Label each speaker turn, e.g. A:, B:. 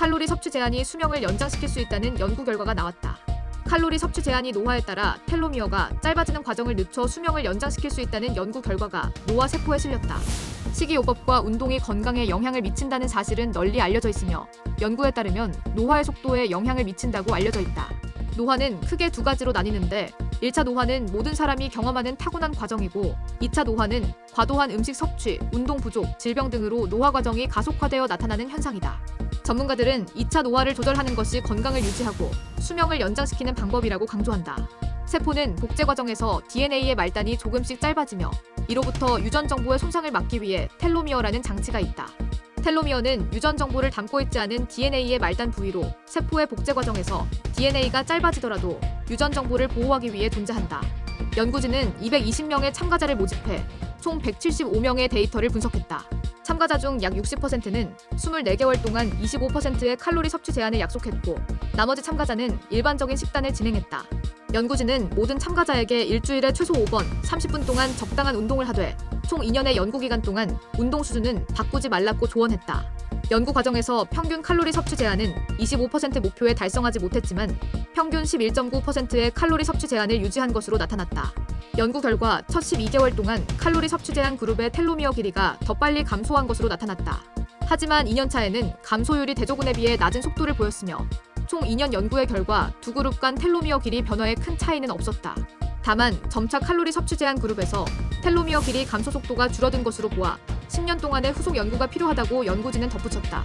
A: 칼로리 섭취 제한이 수명을 연장시킬 수 있다는 연구 결과가 나왔다. 칼로리 섭취 제한이 노화에 따라 텔로미어가 짧아지는 과정을 늦춰 수명을 연장시킬 수 있다는 연구 결과가 노화 세포에 실렸다. 식이요법과 운동이 건강에 영향을 미친다는 사실은 널리 알려져 있으며 연구에 따르면 노화의 속도에 영향을 미친다고 알려져 있다. 노화는 크게 두 가지로 나뉘는데 1차 노화는 모든 사람이 경험하는 타고난 과정이고 2차 노화는 과도한 음식 섭취, 운동 부족, 질병 등으로 노화 과정이 가속화되어 나타나는 현상이다. 전문가들은 2차 노화를 조절하는 것이 건강을 유지하고 수명을 연장시키는 방법이라고 강조한다. 세포는 복제 과정에서 DNA의 말단이 조금씩 짧아지며 이로부터 유전 정보의 손상을 막기 위해 텔로미어라는 장치가 있다. 텔로미어는 유전 정보를 담고 있지 않은 DNA의 말단 부위로 세포의 복제 과정에서 DNA가 짧아지더라도 유전 정보를 보호하기 위해 존재한다. 연구진은 220명의 참가자를 모집해 총 175명의 데이터를 분석했다. 참가자 중 약 60%는 24개월 동안 25%의 칼로리 섭취 제한을 약속했고 나머지 참가자는 일반적인 식단을 진행했다. 연구진은 모든 참가자에게 일주일에 최소 5번 30분 동안 적당한 운동을 하되 총 2년의 연구 기간 동안 운동 수준은 바꾸지 말라고 조언했다. 연구 과정에서 평균 칼로리 섭취 제한은 25% 목표에 달성하지 못했지만 평균 11.9%의 칼로리 섭취 제한을 유지한 것으로 나타났다. 연구 결과 첫 12개월 동안 칼로리 섭취 제한 그룹의 텔로미어 길이가 더 빨리 감소한 것으로 나타났다. 하지만 2년 차에는 감소율이 대조군에 비해 낮은 속도를 보였으며 총 2년 연구의 결과 두 그룹 간 텔로미어 길이 변화에 큰 차이는 없었다. 다만 점차 칼로리 섭취 제한 그룹에서 텔로미어 길이 감소 속도가 줄어든 것으로 보아 10년 동안의 후속 연구가 필요하다고 연구진은 덧붙였다.